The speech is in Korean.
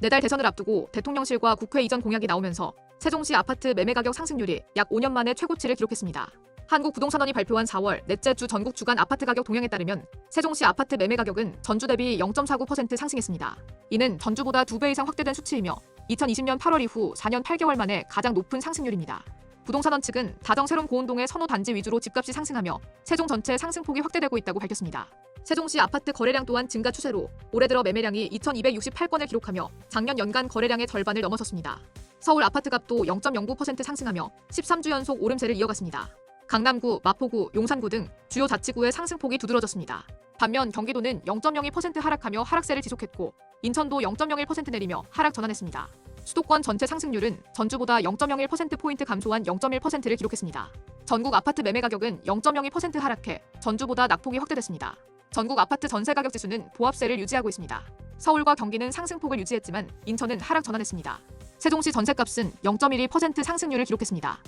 내달 대선을 앞두고 대통령실과 국회 이전 공약이 나오면서 세종시 아파트 매매 가격 상승률이 약 5년 만에 최고치를 기록했습니다. 한국부동산원이 발표한 4월 넷째 주 전국 주간 아파트 가격 동향에 따르면 세종시 아파트 매매 가격은 전주 대비 0.49% 상승했습니다. 이는 전주보다 2배 이상 확대된 수치이며 2020년 8월 이후 4년 8개월 만에 가장 높은 상승률입니다. 부동산원 측은 다정 세론 고운동의 선호 단지 위주로 집값이 상승하며 세종 전체 상승폭이 확대되고 있다고 밝혔습니다. 세종시 아파트 거래량 또한 증가 추세로 올해 들어 매매량이 2,268건을 기록하며 작년 연간 거래량의 절반을 넘어섰습니다. 서울 아파트 값도 0.09% 상승하며 13주 연속 오름세를 이어갔습니다. 강남구, 마포구, 용산구 등 주요 자치구의 상승폭이 두드러졌습니다. 반면 경기도는 0.02% 하락하며 하락세를 지속했고 인천도 0.01% 내리며 하락 전환했습니다. 수도권 전체 상승률은 전주보다 0.01%포인트 감소한 0.1%를 기록했습니다. 전국 아파트 매매 가격은 0.02% 하락해 전주보다 낙폭이 확대됐습니다. 전국 아파트 전세 가격 지수는 보합세를 유지하고 있습니다. 서울과 경기는 상승폭을 유지했지만 인천은 하락 전환했습니다. 세종시 전세값은 0.12% 상승률을 기록했습니다.